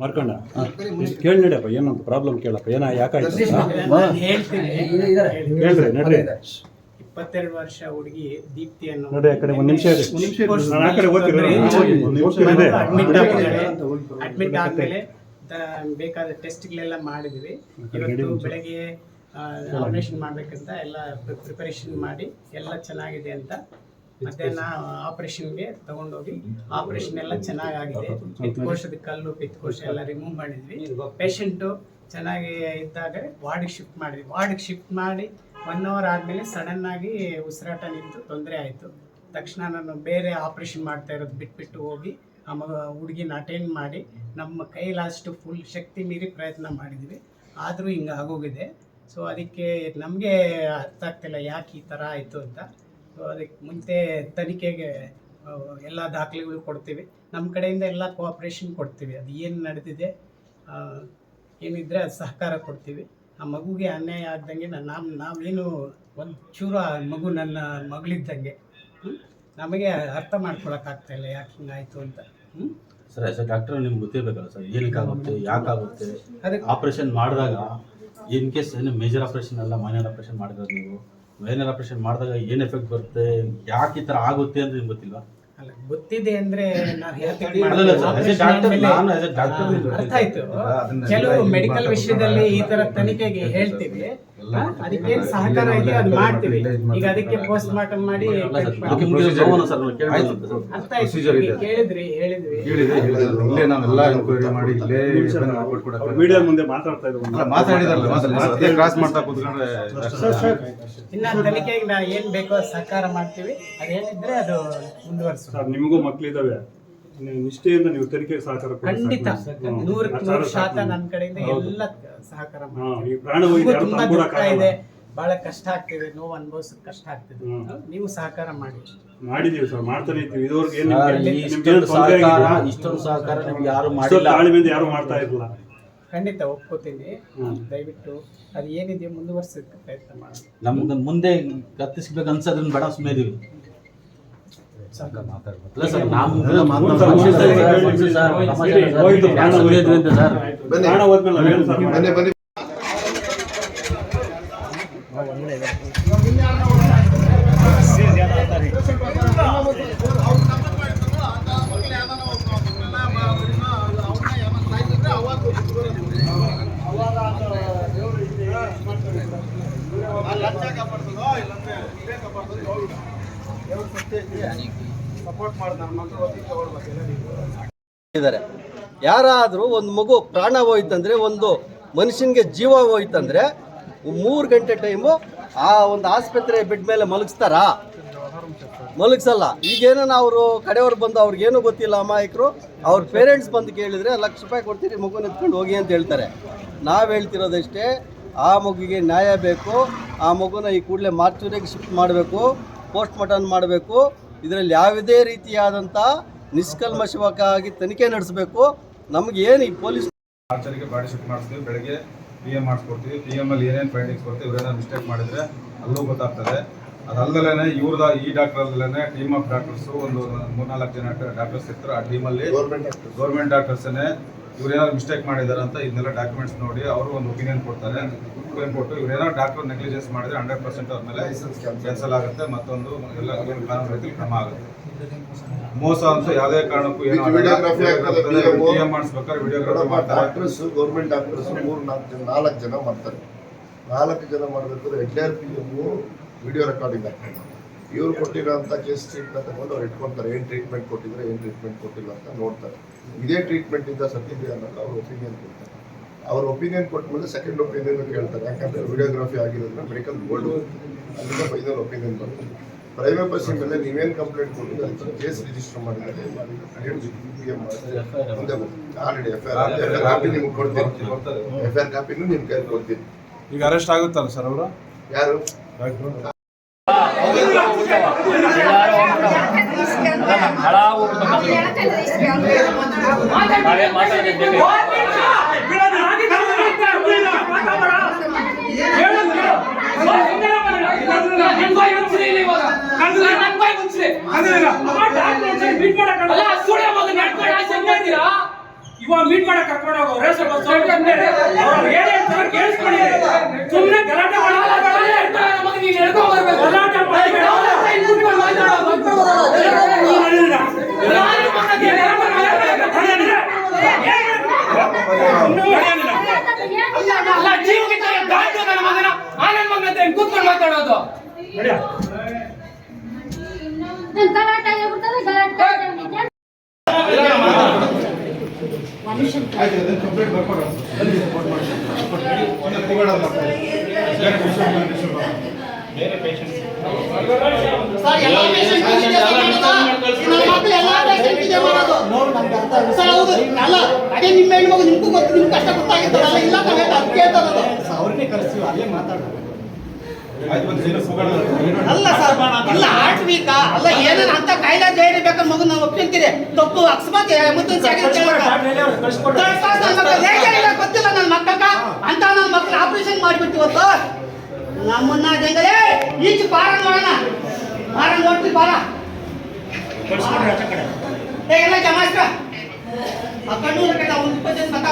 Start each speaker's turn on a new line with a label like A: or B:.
A: ಮಾರ್ಕಂಡ. ಕೇಳಿ ನಡಿಯಪ್ಪ ಏನಂತ ಪ್ರಾಬ್ಲಮ್ ಕೇಳಪ್ಪ ಏನ ಯಾಕಾಯ್ತು
B: ನಾನು ಹೇಳ್ತೀನಿ.
A: ಹೇಳ್ರಿ ನಡ್ರಿ
B: ಇಪ್ಪತ್ತೆರಡು ವರ್ಷ ಹುಡುಗಿ ದೀಪ್ತಿಯನ್ನು
A: ನೋಡಿ ಆ ಕಡೆ ಒಂದು ನಿಮಿಷ ಇರಿ. ನಾನು ಆ ಕಡೆ ಓದ್ತಿದ್ದೆ
B: ಅಡ್ಮಿಟ್ ಆದ್ಮೇಲೆ ಬೇಕಾದ ಟೆಸ್ಟ್ಗಳೆಲ್ಲ ಮಾಡಿದ್ವಿ. ಇವತ್ತು ಬೆಳಗ್ಗೆ ಆಪರೇಷನ್ ಮಾಡ್ಬೇಕಂತ ಎಲ್ಲ ಪ್ರಿಪರೇಷನ್ ಮಾಡಿ ಎಲ್ಲ ಚೆನ್ನಾಗಿದೆ ಅಂತ ಮಧ್ಯಾಹ್ನ ಆಪರೇಷನ್ಗೆ ತಗೊಂಡೋಗಿ ಆಪರೇಷನ್ ಎಲ್ಲ ಚೆನ್ನಾಗಾಗಿದೆ. ಪಿತ್ಕೋಶದ ಕಲ್ಲು ಪಿತ್ಕೋಶ ಎಲ್ಲ ರಿಮೂವ್ ಮಾಡಿದ್ವಿ. ಪೇಷಂಟು ಚೆನ್ನಾಗಿ ಇದ್ದಾಗ ವಾರ್ಡಿಗೆ ಶಿಫ್ಟ್ ಮಾಡಿದ್ವಿ. ವಾರ್ಡಿಗೆ ಶಿಫ್ಟ್ ಮಾಡಿ ಒನ್ ಅವರ್ ಆದಮೇಲೆ ಸಡನ್ ಆಗಿ ಉಸಿರಾಟ ನಿಂತು ತೊಂದರೆ ಆಯಿತು. ತಕ್ಷಣ ನಾನು ಬೇರೆ ಆಪರೇಷನ್ ಮಾಡ್ತಾ ಇರೋದು ಬಿಟ್ಬಿಟ್ಟು ಹೋಗಿ ಆ ಮಗ ಹುಡುಗಿನ ಅಟೆಂಡ್ ಮಾಡಿ ನಮ್ಮ ಕೈಲಾದಷ್ಟು ಫುಲ್ ಶಕ್ತಿ ಮೀರಿ ಪ್ರಯತ್ನ ಮಾಡಿದ್ವಿ. ಆದರೂ ಹಿಂಗೆ ಆಗೋಗಿದೆ. ಸೊ ಅದಕ್ಕೆ ನಮಗೆ ಅರ್ಥ ಆಗ್ತಿಲ್ಲ ಯಾಕೆ ಈ ಥರ ಆಯಿತು ಅಂತ. ಅದಕ್ಕೆ ಮುಂಚೆ ತನಿಖೆಗೆ ಎಲ್ಲ ದಾಖಲೆಗಳು ಕೊಡ್ತೀವಿ. ನಮ್ಮ ಕಡೆಯಿಂದ ಎಲ್ಲ ಕೋಆಪ್ರೇಷನ್ ಕೊಡ್ತೀವಿ. ಅದು ಏನು ನಡೆದಿದೆ ಏನಿದ್ರೆ ಅದು ಸಹಕಾರ ಕೊಡ್ತೀವಿ. ಆ ಮಗುಗೆ ಅನ್ಯಾಯ ಆಗ್ದಂಗೆ ನಾವು ನಾವೇನು ಒಂಚೂರು ಚೂರು ಆ ಮಗು ನನ್ನ ಮಗಳಿದ್ದಂಗೆ ನಮಗೆ ಅರ್ಥ ಇಲ್ಲ ಯಾಕೆ ಹಿಂಗಾಯ್ತು ಅಂತ ಹ್ಞೂ
C: ಸರ್ ಆಸ್ ಡಾಕ್ಟರ್ ನಿಮ್ಗೆ ಗೊತ್ತಿರಬೇಕಲ್ಲ ಸರ್ ಏನಕ್ಕಾಗುತ್ತೆ ಯಾಕಾಗುತ್ತೆ
B: ಅದಕ್ಕೆ
C: ಆಪರೇಷನ್ ಮಾಡಿದಾಗ ಇನ್ ಕೇಸ್ ಏನು ಮೇಜರ್ ಆಪರೇಷನ್ ಅಲ್ಲ ಮೈನರ್ ಆಪರೇಷನ್ ಮಾಡಿದ್ರೆ ನೀವು ಮೈನರ್ ಆಪರೇಷನ್ ಮಾಡಿದಾಗ ಏನು ಎಫೆಕ್ಟ್ ಬರುತ್ತೆ? ಯಾಕೆ ಈ ಥರ ಆಗುತ್ತೆ ಅಂತ ನಿಮ್ಗೆ ಗೊತ್ತಿಲ್ವಾ?
B: ಅಲ್ಲ ಗೊತ್ತಿದೆ ಅಂದ್ರೆ ನಾವು ಹೇಳ್ತೀವಿ
C: ಸರ್, as a doctor, ನಾನು as a doctor ನಿಮ್ಗೆ
B: ಅರ್ಥ ಆಯ್ತು. ಕೆಲವು ಮೆಡಿಕಲ್ ವಿಷಯದಲ್ಲಿ ಈ ತರ ತನಿಖೆಗೆ ಹೇಳ್ತೀವಿ? ಅದಕ್ಕೇನ್ ಸಹಕಾರ ಇದೆ ಅದು ಮಾಡ್ತೀವಿ. ಈಗ ಅದಕ್ಕೆ ಪೋಸ್ಟ್ ಮಾರ್ಟಮ್ ಮಾಡಿ
C: ಅಲ್ಲ ಮುಂದೆ.
B: ಅರ್ಥ ಆಯ್ತು. ಕೇಳಿದ್ರಿ ಹೇಳಿದ್ವಿ
D: ಇಲ್ಲೇ ನಾವೆಲ್ಲ ಮಾಡಿ ಇಲ್ಲೇ
A: ಮಾತಾಡ್ತಾ
D: ಮಾತಾಡಿದಾರಲ್ಲ ಕ್ರಾಸ್ ಮಾಡ್ತಾ ಕೂತ್ಕೊಂಡ್ರೆ
B: ಇನ್ನ ತನಿಖೆಗೆ ನಾ ಏನ್ ಬೇಕೋ ಸಹಕಾರ ಮಾಡ್ತೀವಿ. ಅದೇನಿದ್ರೆ ಅದು ಮುಂದುವರ್ಸ.
A: ಸರ್ ನಿಮಗೂ ಮಕ್ಳಿದಾವೆ. ನೀವು ನಿಷ್ಠೆಯಿಂದ ನೀವು ತನಿಖೆ ಸಹಕಾರ ಕೊಡಿ.
B: ಖಂಡಿತ
A: ಹ್ಮ್.
B: ನೂರಕ್ಕೆ ನೂರು ಶಾತ
A: ಸಾಕು.
B: ನನ್ನ ಕಡೆಯಿಂದ
A: ಹೌದು.
B: ಎಲ್ಲ ಸಹಕಾರ
A: ಹಾ,
B: ಮಾಡ್ತೀವಿ
A: ಈ ಪ್ರಾಣ ಯಾರು
B: ತುಂಬಾ
A: ತಂದ್ಕೊಡಕ್
B: ದುಃಖ. ಇದೆ ಬಹಳ ಕಷ್ಟ ಆಗ್ತಿದೆ ನೋವು ಅನುಭವಿಸೋದು ಕಷ್ಟ ಆಗ್ತಿದೆ
A: ಹ್ಮ್.
B: ನೀವು ಸಹಕಾರ ಮಾಡಿ
A: ಮಾಡಿದೀವಿ ಸರ್ ಮಾಡ್ತಾನೆ ಇದ್ದೀವಿ ಇದುವರೆಗೆ ಏನ್
C: ಸರ್,
A: ನಿಮ್ಗೆ-
C: ಈ
A: ನಿಮ್ಗೆ
C: ಇಷ್ಟೊಂದು
A: ತೊಂದ್ರೆ
C: ಸಹಕಾರ? ಇಷ್ಟೊಂದು ಸಹಕಾರ ನಿಮ್ಗೆ ಯಾರು
A: ಇಷ್ಟೊಂದು
C: ಮಾಡಿಲ್ಲ
A: ತಾಳ್ಮೆಯಿಂದ ಯಾರು ಮಾಡ್ತಾ ಇರಲಿಲ್ಲ
B: ಖಂಡಿತ ಒಪ್ಕೋತೀನಿ
A: ಹ್ಮ್.
B: ದಯವಿಟ್ಟು ಅದು ಏನಿದೆ ಮುಂದುವರ್ಸೋಕ್ಕೆ ಪ್ರಯತ್ನ ಮಾಡಿ
C: ನಮ್ಗೆ ಮುಂದೆ ಕತ್ತಿಸ್ಬೇಕು ಅನ್ಸೋದನ್ನ ಬಡ ಸುಮ್ಮನೆ ಇದೀವಿ ಅಲ್ಲ ಸರ್ ನಾವು
A: ಸರ್,
C: ಮನುಷ್ಯ ಸರ್,
A: ಸರ್,
C: ಮನುಷ್ಯ ಸರ್,
A: ಸರ್,
C: ಸಮಾಜ
A: ಸರಿ,
C: ಸರ್,
A: ಹೋಯ್ತು,
C: ಯಾಕೆ
A: ಪ್ರಾಣ
C: ಸುಮ್ನೆ
A: ಹೋಯ್ತು.
C: ಇದ್ವಿ ಅಂತ ಸರ್
A: ಪ್ರಾಣ ಹೋದ್ಮೇಲೆ ನಾವೇನು ಸರ್ ಮಾಡೋದು?
D: ಬನ್ನಿ ಬನ್ನಿ
E: ಇದ್ದಾರೆ. ಯಾರಾದರೂ ಒಂದು ಮಗು ಪ್ರಾಣ ಹೋಯ್ತಂದ್ರೆ, ಒಂದು ಮನುಷ್ಯನಿಗೆ ಜೀವ ಹೋಯ್ತಂದ್ರೆ, ಮೂರು ಗಂಟೆ ಟೈಮು ಆ ಒಂದು ಆಸ್ಪತ್ರೆ ಬೆಡ್ ಮೇಲೆ ಮಲಗಿಸ್ತಾರಾ? ಮಲಗಿಸಲ್ಲ. ಈಗೇನೋ ಅವರು ಕಡೆಯವ್ರು ಬಂದು ಅವ್ರಿಗೇನು ಗೊತ್ತಿಲ್ಲ ಅಮಾಯಕರು, ಅವ್ರ ಪೇರೆಂಟ್ಸ್ ಬಂದು ಕೇಳಿದರೆ ಲಕ್ಷ ರೂಪಾಯಿ ಕೊಡ್ತೀರಿ, ಮಗು ಎತ್ಕೊಂಡು ಹೋಗಿ ಅಂತ ಹೇಳ್ತಾರೆ. ನಾವು ಹೇಳ್ತಿರೋದಷ್ಟೇ, ಆ ಮಗುಗೆ ನ್ಯಾಯ ಬೇಕು, ಆ ಮಗುನ ಈ ಕೂಡಲೇ ಮಾರ್ಚೂರಿಗೆ ಶಿಫ್ಟ್ ಮಾಡಬೇಕು ಪೋಸ್ಟ್ ಮಾರ್ಟಮ್ ಮಾಡಬೇಕು ಇದರಲ್ಲಿ ಯಾವುದೇ ರೀತಿಯಾದಂಥ ನಿಷ್ಕಲ್ಮಶವಾಗಿ ತನಿಖೆ ನಡೆಸಬೇಕು. ನಮ್ಗೆ ಏನು ಈ ಪೊಲೀಸ್
D: ಆರ್ಚರಿಗೆ ಬಾಡಿ ಶಿಫ್ಟ್ ಮಾಡಿಸ್ತೀವಿ ಬೆಳಗ್ಗೆ ಪಿ ಎಂ ಮಾಡಿಸ್ಕೊಡ್ತೀವಿ. ಪಿ ಎಂ ಅಲ್ಲಿ ಏನೇನು ಫೈಂಡಿಂಗ್ಸ್ ಕೊಡ್ತೀವಿ ಇವರೇನೋ ಮಿಸ್ಟೇಕ್ ಮಾಡಿದ್ರೆ ಅಲ್ಲೂ ಗೊತ್ತಾಗ್ತದೆ. ಅದಲ್ಲದೇ ಇವ್ರದ ಈ ಡಾಕ್ಟರ್ ಅಲ್ಲೇ ಟೀಮ್ ಆಫ್ ಡಾಕ್ಟರ್ಸು ಒಂದು ಮೂರ್ನಾಲ್ಕು ಜನ ಡಾಕ್ಟರ್ಸ್ ಇರ್ತಾರೆ. ಆ ಟೀಮಲ್ಲಿ ಗೌರ್ಮೆಂಟ್ ಡಾಕ್ಟರ್ಸನ್ನೇ ಇವ್ರು ಏನಾದ್ರು ಮಿಸ್ಟೇಕ್ ಮಾಡಿದ್ದಾರೆ ಅಂತ ಇದನ್ನೆಲ್ಲ ಡಾಕ್ಯುಮೆಂಟ್ಸ್ ನೋಡಿ ಅವರು ಒಂದು ಒಪಿನಿಯನ್ ಕೊಡ್ತಾರೆ. ಒಪಿನಿಯನ್ ಕೊಟ್ಟು ಇವ್ರೇನಾದ್ರು ಡಾಕ್ಟರ್ ನೆಗ್ಲಿಜೆನ್ಸ್ ಮಾಡಿದ್ರೆ ಹಂಡ್ರೆಡ್ ಪರ್ಸೆಂಟ್ ಅವ್ರ ಮೇಲೆ ಕ್ಯಾನ್ಸಲ್ ಆಗುತ್ತೆ ಮತ್ತೊಂದು ಎಲ್ಲ ಕಾನೂನು ರೀತಿಯಲ್ಲಿ ಕ್ರಮ ಆಗುತ್ತೆ. ಮೋಸ ಅಂತ ಯಾವುದೇ ಕಾರಣಕ್ಕೂ ಏನು
F: ವಿಡಿಯೋಗ್ರಫಿ ಆಗ್ತದೆ,
D: ಪಿ ಎಂ ಮಾಡಿಸ್ಬೇಕಾದ್ರೆ ವಿಡಿಯೋಗ್ರಫಿ
F: ಡಾಕ್ಟರ್ಸ್ ಗೌರ್ಮೆಂಟ್ ಡಾಕ್ಟರ್ಸ್ ಮೂರು ನಾಲ್ಕು ಜನ ನಾಲ್ಕು ಜನ ಮಾಡ್ತಾರೆ. ನಾಲ್ಕು ಜನ ಮಾಡಬೇಕಾದ್ರೆ H R P M video recording ಆಗ್ತದೆ ಇವ್ರು ಕೊಟ್ಟಿರೋಂಥ ಕೇಸ್ ಟ್ರೀಟ್ಮೆಂಟ್ ತಗೊಂಡು ಅವ್ರು ಇಟ್ಕೊಳ್ತಾರೆ. ಏನು ಟ್ರೀಟ್ಮೆಂಟ್ ಕೊಟ್ಟಿದ್ರೆ ಏನು ಟ್ರೀಟ್ಮೆಂಟ್ ಕೊಟ್ಟಿಲ್ಲ ಅಂತ ನೋಡ್ತಾರೆ. ಇದೇ ಟ್ರೀಟ್ಮೆಂಟಿಂದ ಸತ್ತಿದೆ ಅನ್ನೋದು ಅವ್ರ ಒಪಿನಿಯನ್ ಕೊಡ್ತಾರೆ. ಅವ್ರ ಒಪಿನಿಯನ್ ಕೊಟ್ಟ ಮೇಲೆ ಸೆಕೆಂಡ್ ಒಪಿನಿಯನ್ ಕೇಳ್ತಾರೆ. ಯಾಕಂದ್ರೆ ವಿಡಿಯೋಗ್ರಫಿ ಆಗಿರೋದ್ರಿಂದ ಮೆಡಿಕಲ್ ಬೋರ್ಡ್ ಅಲ್ಲಿಂದ ಫೈನಲ್ ಒಪಿನಿಯನ್ ಬರ್ತದೆ ಪ್ರೈವೇಟ್ ಬಸ್ಸಿನ ಮೇಲೆ ನೀವೇನು ಕಂಪ್ಲೇಂಟ್ ಕೊಟ್ಟಿದ್ರೆ ಕೇಸ್ ರಿಜಿಸ್ಟರ್ ಮಾಡಿದ್ರೆ ಮುಂದೆ already F I R F I R copy ನಿಮ್ಗೆ ಕೊಡ್ತೀನಿ. ಎಫ್ ಐ ಆರ್ ಕಾಪಿನೂ ನಿಮ್ಮ ಕೈ ಕೊಡ್ತೀನಿ.
D: ಈಗ ಅರೆಸ್ಟ್ ಆಗುತ್ತಲ್ಲ ಸರ್ ಅವರು?
F: ಯಾರು
G: ಹೇಳೋದು ನನ್ ಬಾಯ್ ಮುಚ್ಚ್ರಿ ಇಲ್ಲಿ ಇವಾಗ. ನನ್ ಬಾಯ್ ಮುಚ್ಚ್ರಿ. ಅಲ್ಲ, ಸುಳ್ಯ ಮಗನ್ ನಡ್ಕೊಂಡು ಆಚೆ ಹೆಂಗ್ ಹೇಳ್ತೀರಾ?
A: ಇವಾಗ ಮೀಟ್ ಮಾಡಕ್ ಕರ್ಕೊಂಡು ಹೋಗೋರೆ ಸ್ವಲ್ಪ ಸ್ವಲ್ಪ ಅವ್ರು ಏನೇ ಅಂತ ಕೇಳಿಸ್ಕೊಳ್ಳಿ ಸುಮ್ಮನೆ ಗಲಾಟೆ
G: ಅಲ್ಲ,
A: ಮಾಡಲ್ಲ
G: ಅಲ್ಲ, ಹೇಳ್ತಾರೆ ನನ್ನ ಮಗನ್ ನೀನ್ ಎಳ್ಕೊಂಡ್ ಬರ್ಬೇಕು.
A: ಗಲಾಟೆ ಮಾಡ್ಬೇಡ.
G: ಅವ್ರ ಹತ್ರ ಇಲ್ಲಿ ಕೂತ್ಕೊಂಡು ಮಾತಾಡೋ.
A: ನೀನ್ ಹೇಳಿಲ್ಲ.
G: ನಾನು ನಿಮ್ಮ ಮಗನ್ ನೀನ್ ಎಳ್ಕೊಂಡ್ ಮಾತಾಡ್ಬೇಕು. ಅಲ್ಲ, ಜೀವಕ್ಕೆ ತಾಯಿ ದಾಟು ನನ್ನ ಮಗನ ಆ ನನ್ನ ಮಗನ ಹತ್ರ ಹಿಂಗ್ ಕೂತ್ಕೊಂಡು ಮಾತಾಡೋದು.
H: ಸರ್ ಎಲ್ಲ patient ಇದೇ ಮಾಡೋದು. ನನ್ನ ಮಕ್ಳು ಎಲ್ಲ patient ಇದೇ ಮಾಡೋದು. ಸರ್. ಹೌದು. ಅಲ್ಲ ಅದೇ ನಿಮ್ಮ ಹೆಣ್ಮಗು ನಿಮ್ಗೂ ಗೊತ್ತು ನಿಮ್ಗೆ ಕಷ್ಟ ಗೊತ್ತಾಗಿತ್ತಲ್ಲ ಇಲ್ಲ ತಾವೇ ಅದು. ಕೇಳ್ತಾರದು
I: ಆಯ್ತು ಒಂದು ದಿನ ಹೋಗೋಣ
H: ಅಲ್ಲ ಸರ್ ಇಲ್ಲ ಹಾರ್ಟ್ ವೀಕ? ಅಲ್ಲ ಏನೇನು ಅಂತ ಕಾಯಿಲೆ ಜೈರಿ ಬೇಕಾದ್ರೆ ಮಗು ನಾವು ಒಪ್ಪಿಂತೀರಿ? ತಪ್ಪು ಅಕಸ್ಮಾತ್ ಇಲ್ಲ ಗೊತ್ತಿಲ್ಲ ನನ್ನ ಮಕ್ಕ ಅಂತ ನನ್ನ ಮಕ್ಕಳ ಆಪರೇಷನ್ ಮಾಡಿಬಿಟ್ಟು ಇವತ್ತು. ನಮ್ಮನ್ನ ಜಂಗಲೇ ಈಚೆ ಬಾರ ನೋಡೋಣ. ಬಾರ ನೋಡ್ತೀವಿ ಬಾರ ಏ ಎಲ್ಲ ಜಮಾಸ್ತ್ರ ಆ ಕಣ್ಣು ಕಟ್ಟ ಒಂದು ಇಪ್ಪತ್ತೈದು ಮಕ್ಕ